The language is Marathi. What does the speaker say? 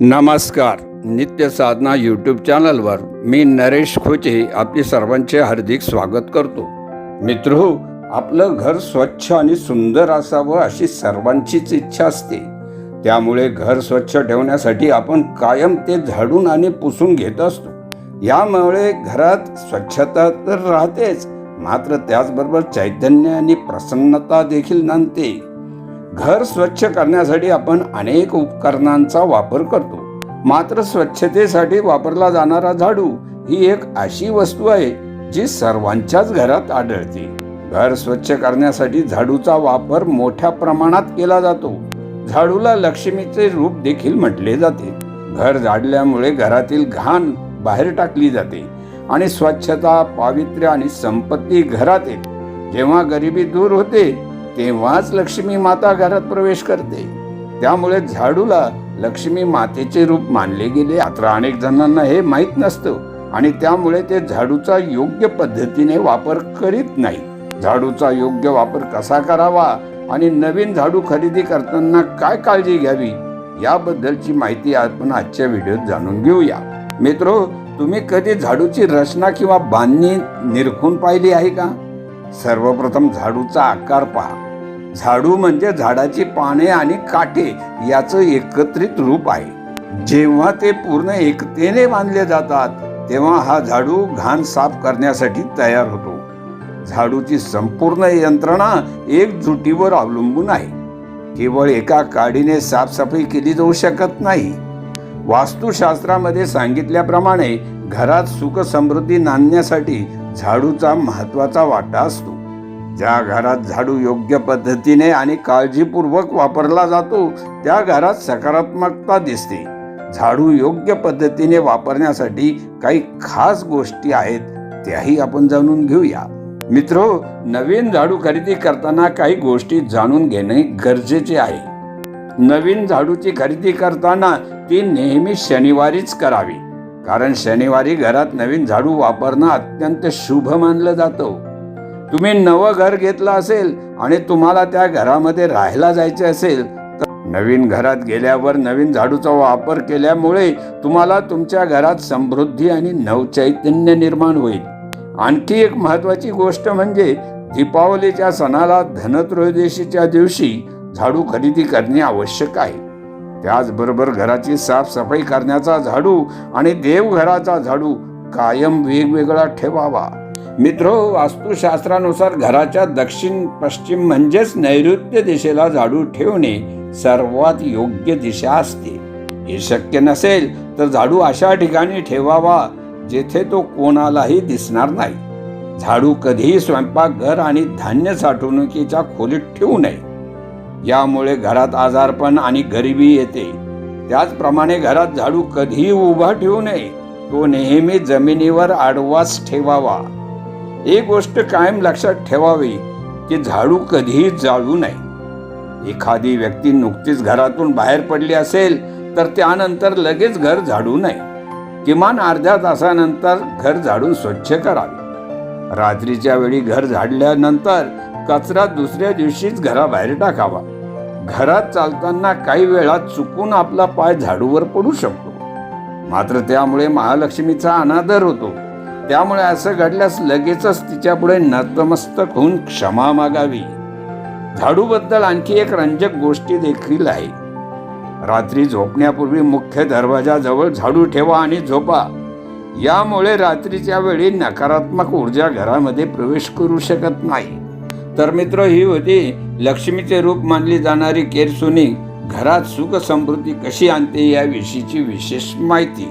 नमस्कार नित्य साधना यूट्यूब चॅनलवर मी नरेश खोचे आपली सर्वांचे हार्दिक स्वागत करतो. मित्र आपलं घर स्वच्छ आणि सुंदर असावं अशी सर्वांचीच इच्छा असते. त्यामुळे घर स्वच्छ ठेवण्यासाठी आपण कायम ते झाडून आणि पुसून घेत असतो. यामुळे घरात स्वच्छता तर राहतेच मात्र त्याचबरोबर चैतन्य आणि प्रसन्नता देखील नांदते. घर स्वच्छ करण्यासाठी आपण अनेक उपकरणांचा वापर करतो. मात्र स्वच्छतेसाठी वापरला जाणारा झाडू ही एक अशी वस्तू आहे जी सर्वांच्याच घरात आढळते. घर स्वच्छ करण्यासाठी झाडूचा वापर मोठ्या प्रमाणात केला जातो. झाडूला लक्ष्मीचे रूप देखील म्हटले जाते. घर झाडल्यामुळे घरातील घाण बाहेर टाकली जाते आणि स्वच्छता पावित्र्य आणि संपत्ती घरात येते. जेव्हा गरिबी दूर होते तेव्हाच लक्ष्मी माता घरात प्रवेश करते. त्यामुळे झाडूला लक्ष्मी मातेचे रूप मानले गेले. मात्र अनेक जणांना हे माहीत नसतं आणि त्यामुळे ते झाडूचा योग्य पद्धतीने वापर करीत नाही झाडूचा योग्य वापर कसा करावा आणि नवीन झाडू खरेदी करताना काय काळजी घ्यावी याबद्दलची माहिती आपण आजच्या व्हिडिओत जाणून घेऊया. मित्रो तुम्ही कधी झाडूची रचना किंवा बांधणी निरखून पाहिली आहे का? सर्वप्रथम झाडूचा आकार पहा. झाडू म्हणजे झाडाची पाने आणि काटे याचं एकत्रित रूप आहे. जेव्हा ते पूर्ण एकतेने बांधले जातात तेव्हा हा झाडू घाण साफ करण्यासाठी तयार होतो. झाडूची संपूर्ण यंत्रणा एकजुटीवर अवलंबून आहे. केवळ एका काडीने साफसफाई केली जाऊ शकत नाही. वास्तुशास्त्रामध्ये सांगितल्याप्रमाणे घरात सुख समृद्धी नांदण्यासाठी झाडूचा महत्त्वाचा वाटा असतो. ज्या घरात झाडू योग्य पद्धतीने आणि काळजीपूर्वक वापरला जातो त्या घरात सकारात्मकता दिसते. झाडू योग्य पद्धतीने वापरण्यासाठी काही खास गोष्टी आहेत त्याही आपण जाणून घेऊया. मित्र नवीन झाडू खरेदी करताना काही गोष्टी जाणून घेणे गरजेचे आहे. नवीन झाडूची खरेदी करताना ती नेहमी शनिवारीच करावी कारण शनिवारी घरात नवीन झाडू वापरणं अत्यंत शुभ मानलं जातं. तुम्ही नवं घर घेतलं असेल आणि तुम्हाला त्या घरामध्ये राहायला जायचे असेल तर नवीन घरात गेल्यावर नवीन झाडूचा वापर केल्यामुळे तुम्हाला तुमच्या घरात समृद्धी आणि नवचैतन्य निर्माण होईल. आणखी एक महत्वाची गोष्ट म्हणजे दीपावलीच्या सणाला धनत्रयोदशीच्या दिवशी झाडू खरेदी करणे आवश्यक आहे. त्याचबरोबर घराची साफसफाई करण्याचा झाडू आणि देवघराचा झाडू कायम वेगवेगळा ठेवावा. मित्र वास्तुशास्त्रानुसार घराच्या दक्षिण पश्चिम म्हणजेच नैऋत्य दिशेला झाडू ठेवणे सर्वात योग्य दिशा असते. हे शक्य नसेल तर झाडू अशा ठिकाणी ठेवावा जेथे तो कोणालाही दिसणार नाही. झाडू कधीही स्वयंपाकघर आणि धान्य साठवणुकीच्या खोलीत ठेवू नये. यामुळे घरात आजारपण आणि गरिबी येते. त्याचप्रमाणे घरात झाडू कधीही उभा ठेवू नये. तो नेहमी जमिनीवर आडवाच ठेवावा. एक गोष्ट कायम लक्षात ठेवावी की झाडू कधीही जाळू नये. एखादी व्यक्ती नुकतीच घरातून बाहेर पडली असेल तर त्यानंतर लगेच घर झाडू नये. किमान अर्ध्या तासानंतर घर झाडून स्वच्छ करावे. रात्रीच्या वेळी घर झाडल्यानंतर कचरा दुसऱ्या दिवशीच घराबाहेर टाकावा. घरात चालताना काही वेळा चुकून आपला पाय झाडूवर पडू शकतो. मात्र त्यामुळे महालक्ष्मीचा अनादर होतो. त्यामुळे असं घडल्यास लगेचच तिच्या पुढे नतमस्तक होऊन क्षमा मागावी. झाडूबद्दल आणखी एक रंजक गोष्टी देखील आहे. रात्री झोपण्यापूर्वी मुख्य दरवाजाजवळ झाडू ठेवा आणि झोपा. यामुळे रात्रीच्या वेळी नकारात्मक ऊर्जा घरामध्ये प्रवेश करू शकत नाही. तर मित्र ही होती लक्ष्मीचे रूप मानली जाणारी केरसुनी. घरात सुख समृद्धी कशी आणते याविषयीची विशेष माहिती.